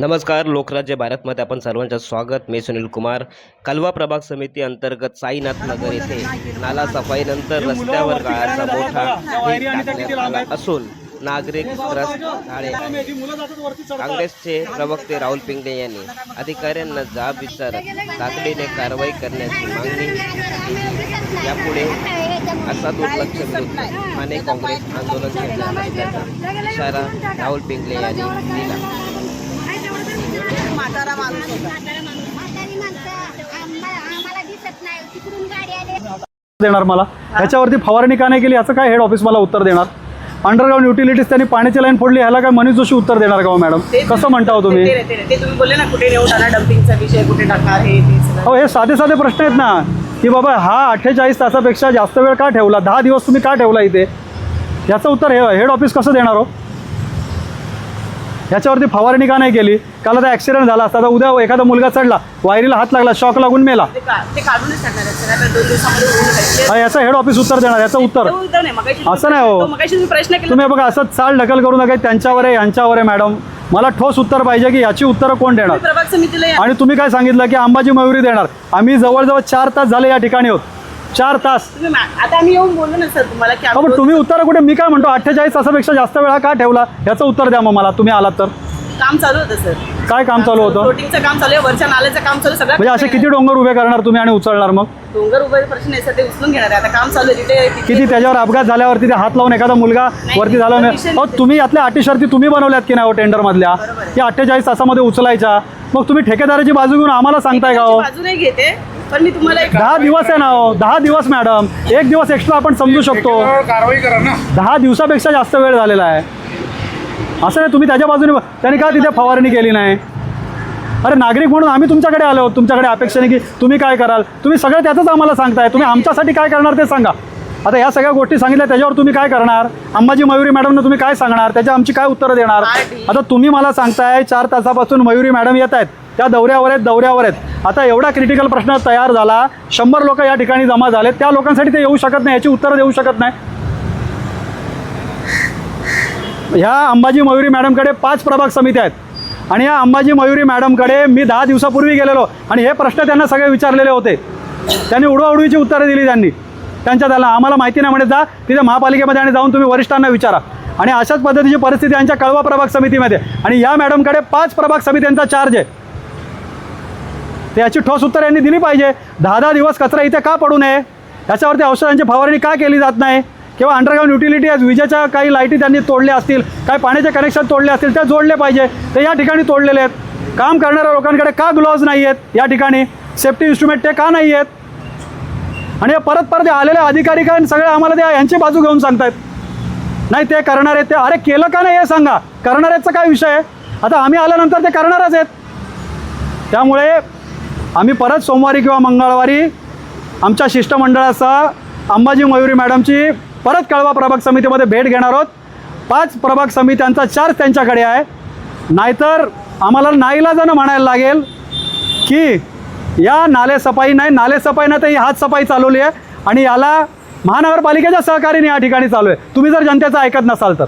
नमस्कार लोकराज्य भारतमध्ये आपण सर्वांचं स्वागत. मी सुनील कुमार. कलवा प्रभाग समिती अंतर्गत साईनाथ नगर येथे नाला सफाईनंतर रस्त्यावर गाळाचा मोठा टाकण्यात आला असून नागरिक काँग्रेसचे प्रवक्ते राहुल पिंगळे यांनी अधिकाऱ्यांना जाब विचारत तातडीने कारवाई करण्याची मागणी यापुढे असा दुर्लक्ष विरुद्ध ठाणे काँग्रेस आंदोलन करणार इशारा राहुल पिंगळे यांनी दिला. म्हातारा माणूस होता. म्हातारी माणसं. आम्हा- आम्हाला दिसत नाही. तिकडून गाडी आली. देणार मला? ह्याच्यावरती फवारणी का नाही केली? याचं काय हेड ऑफिस मला उत्तर देणार? अंडरग्राऊंड युटिलिटीज त्यांनी पाण्याची लाईन फोडली. ह्याला काय मनीष जोशी उत्तर देणार का हो मॅडम कसं म्हणता हो तुम्ही? बोलले ना कुठे डम्पिंगचा विषय कुठे टाकणार हे. हो हे साधे साधे प्रश्न आहेत ना. की बाबा हा अठ्ठेचाळीस तासापेक्षा जास्त वेळ का ठेवला? दहा दिवस तुम्ही का ठेवला इथे? याचं उत्तर हे हेड ऑफिस कसं देणार हो? याच्यावरती फवारणी का नाही केली? काल आता ॲक्सिडेंट झाला असता. तर उद्या एखादा मुलगा चढला वायरीला हात लागला शॉक लागून मेला. आता याचं हेड ऑफिस उत्तर देणार याचं उत्तर. असं नाही हो. तुम्ही प्रश्न केला. तुम्ही बघा असं चाल ढकल करू नका त्यांच्यावर आहे यांच्यावर आहे मॅडम मला ठोस उत्तर पाहिजे की याची उत्तरं कोण देणार. आणि तुम्ही काय सांगितलं की अंबाजी मयुरी देणार? आम्ही जवळजवळ चार तास झाले या ठिकाणी होत चार तास. तुम्ही मा- आता आम्ही येऊन बोललो ना सर तुम्हाला की हा, आम्ही पण रोज तुम्ही उत्तर कुठे? मी काय म्हणतो अठ्ठेचाळीस तासापेक्षा जास्त वेळा का ठेवला? याचं उत्तर द्या मग मला तुम्ही आलात तर. काम चालू होतं सर. काय काम चालू होतं? प्रोटीनचं काम चालू आहे वरच्या नाल्याचं काम चालू आहे, सगळं म्हणजे असे किती डोंगर उभे करणार तुम्ही आणि उचलणार मग? डोंगर उभे प्रश्न आहे सर ते उचलून घेणार आहे. आता काम चालू आहे तिथे तिथे- किती त्याच्यावर अपघात झाल्यावरती ते हात लावून एखादा मुलगा नाही, वरती झाला नाही. अहो तुम्ही यातल्या अटी शर्ती तुम्ही बनवल्यात की नाही हो टेंडरमधल्या? बरोबर आहे. की अठ्ठेचाळीस तासामध्ये उचलायच्या. मग तुम्ही ठेकेदाराची बाजू घेऊन आम्हाला सांगताय का हो? घेते पण मी तुम्हाला एक दहा दिवस आहे ना हो. दहा दिवस मॅडम. एक दिवस एक्स्ट्रा आपण समजू शकतो. कारवाई करा ना. दहा दिवसापेक्षा जास्त वेळ झालेला आहे. असं नाही तुम्ही त्याच्या बाजूने ब- त्यांनी का तिथे फवारणी केली नाही? अरे नागरिक म्हणून आम्ही तुमच्याकडे आलो. आहोत तुमच्याकडे अपेक्षेने की तुम्ही काय कराल? तुम्ही सगळं त्याचंच आम्हाला सांगताय. तुम्ही आमच्यासाठी काय करणार ते सांगा. आता ह्या सगळ्या गोष्टी सांगितल्या त्याच्यावर तुम्ही काय करणार? अंबाजी मयुरी मॅडमनं तुम्ही काय सांगणार? त्याच्या आमची काय उत्तरं देणार? आता तुम्ही मला सांगताय चार तासापासून मयुरी मॅडम येत आहेत. त्या दौऱ्यावर आहेत दौऱ्यावर आहेत. आता एवढा क्रिटिकल प्रश्न तयार झाला शंभर लोक या ठिकाणी जमा झाले त्या लोकांसाठी ते येऊ शकत नाही याची उत्तरं देऊ शकत नाही. ह्या अंबाजी मयुरी मॅडमकडे पाच प्रभाग समिती आहेत. आणि या अंबाजी मयुरी मॅडमकडे मी दहा दिवसापूर्वी गेलेलो आणि हे प्रश्न त्यांना सगळे विचारलेले होते. त्यांनी उडवाउडवीची उत्तरं दिली त्यांनी. त्यांच्या त्याला आम्हाला माहिती नाही म्हणे जा तिथे महापालिकेमध्ये आणि जाऊन तुम्ही वरिष्ठांना विचारा. आणि अशाच पद्धतीची परिस्थिती यांच्या कळवा प्रभाग समितीमध्ये. आणि या मॅडमकडे पाच प्रभाग समित्यांचा चार्ज आहे. तर याची ठोस उत्तर यांनी दिली पाहिजे. दहा दहा दिवस कचरा इथे का पडू नये? याच्यावरती औषधांची फवारणी का केली जात नाही? किंवा अंडरग्राऊंड युटिलिटी आज विजेच्या काही लाईटी त्यांनी तोडल्या असतील काही पाण्याचे कनेक्शन तोडले असतील त्या जोडले पाहिजे. ते या ठिकाणी तोडलेले आहेत. काम करणाऱ्या लोकांकडे का ग्लोव्ज नाही आहेत? या ठिकाणी सेफ्टी इन्स्ट्रुमेंट ते का नाही आहेत? आणि परत परत आलेले अधिकारी काय सगळे आम्हाला ते यांची बाजू घेऊन सांगतायत. नाही ते करणार आहेत ते अरे केलं का नाही हे सांगा. करणाऱ्याचा काय विषय आहे. आता आम्ही आल्यानंतर ते करणारच आहेत. त्यामुळे आम्ही परत सोमवारी किंवा मंगळवारी आमच्या शिष्टमंडळासह अंबाजी मयुरी मॅडमची परत कळवा प्रभाग समितीमध्ये भेट घेणार आहोत. पाच प्रभाग समित्यांचा चार्ज त्यांच्याकडे आहे. नाहीतर आम्हाला नाईलाजानं म्हणायला लागेल की या नाले सफाई नाही नाले सफाई नाही तर ही हात सफाई चालवली आहे आणि याला महानगरपालिकेच्या सहकार्याने या ठिकाणी चालू आहे. तुम्ही जर जनतेचं ऐकत नसाल तर.